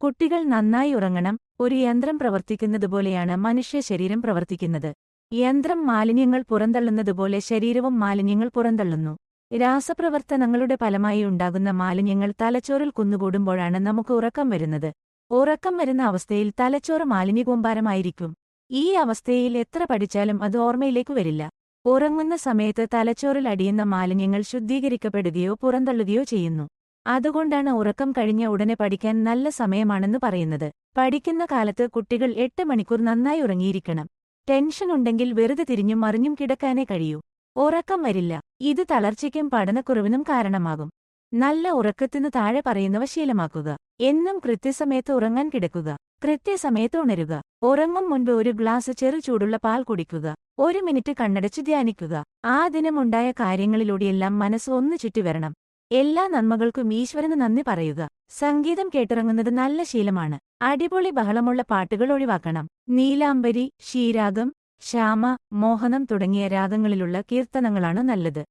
കുട്ടികൾ നന്നായി ഉറങ്ങണം ഒരു യന്ത്രം പ്രവർത്തിക്കുന്നതുപോലെയാണ് മനുഷ്യ ശരീരം പ്രവർത്തിക്കുന്നത്. യന്ത്രം മാലിന്യങ്ങൾ പുറന്തള്ളുന്നതുപോലെ ശരീരവും മാലിന്യങ്ങൾ പുറന്തള്ളുന്നു. രാസപ്രവർത്തനങ്ങളുടെ ഫലമായി ഉണ്ടാകുന്ന മാലിന്യങ്ങൾ തലച്ചോറിൽ കുന്നുകൂടുമ്പോഴാണ് നമുക്ക് ഉറക്കം വരുന്നത്. ഉറക്കം വരുന്ന അവസ്ഥയിൽ തലച്ചോറ് മാലിന്യകൂമ്പാരമായിരിക്കും. ഈ അവസ്ഥയിൽ എത്ര പഠിച്ചാലും അത് ഓർമ്മയിലേക്ക് വരില്ല. ഉറങ്ങുന്ന സമയത്ത് തലച്ചോറിൽ അടിയുന്ന മാലിന്യങ്ങൾ ശുദ്ധീകരിക്കപ്പെടുകയോ പുറന്തള്ളുകയോ ചെയ്യുന്നു. അതുകൊണ്ടാണ് ഉറക്കം കഴിഞ്ഞ ഉടനെ പഠിക്കാൻ നല്ല സമയമാണെന്ന് പറയുന്നത്. പഠിക്കുന്ന കാലത്ത് കുട്ടികൾ എട്ട് മണിക്കൂർ നന്നായി ഉറങ്ങിയിരിക്കണം. ടെൻഷൻ ഉണ്ടെങ്കിൽ വെറുതെ തിരിഞ്ഞും മറിഞ്ഞും കിടക്കാനേ കഴിയൂ. ഉറക്കം വരില്ല. ഇത് തളർച്ചയ്ക്കും പഠനക്കുറവിനും കാരണമാകും. നല്ല ഉറക്കത്തിനു താഴെ പറയുന്നവ ശീലമാക്കുക. എന്നും കൃത്യസമയത്ത് ഉറങ്ങാൻ കിടക്കുക. കൃത്യസമയത്ത് ഉണരുക. ഉറങ്ങും മുൻപ് ഒരു ഗ്ലാസ് ചെറു ചൂടുള്ള പാൽ കുടിക്കുക. ഒരു മിനിറ്റ് കണ്ണടച്ച് ധ്യാനിക്കുക. ആ ദിനമുണ്ടായ കാര്യങ്ങളിലൂടെയെല്ലാം മനസ്സ് ഒന്നു ചുറ്റിവരണം. എല്ലാ നന്മകൾക്കും ഈശ്വരന് നന്ദി പറയുക. സംഗീതം കേട്ടിറങ്ങുന്നത് നല്ല ശീലമാണ്. അടിപൊളി ബഹളമുള്ള പാട്ടുകൾ ഒഴിവാക്കണം. നീലാംബരി ഷീരാഗം ശ്യാമ മോഹനം തുടങ്ങിയ രാഗങ്ങളിലുള്ള കീർത്തനങ്ങളാണ് നല്ലത്.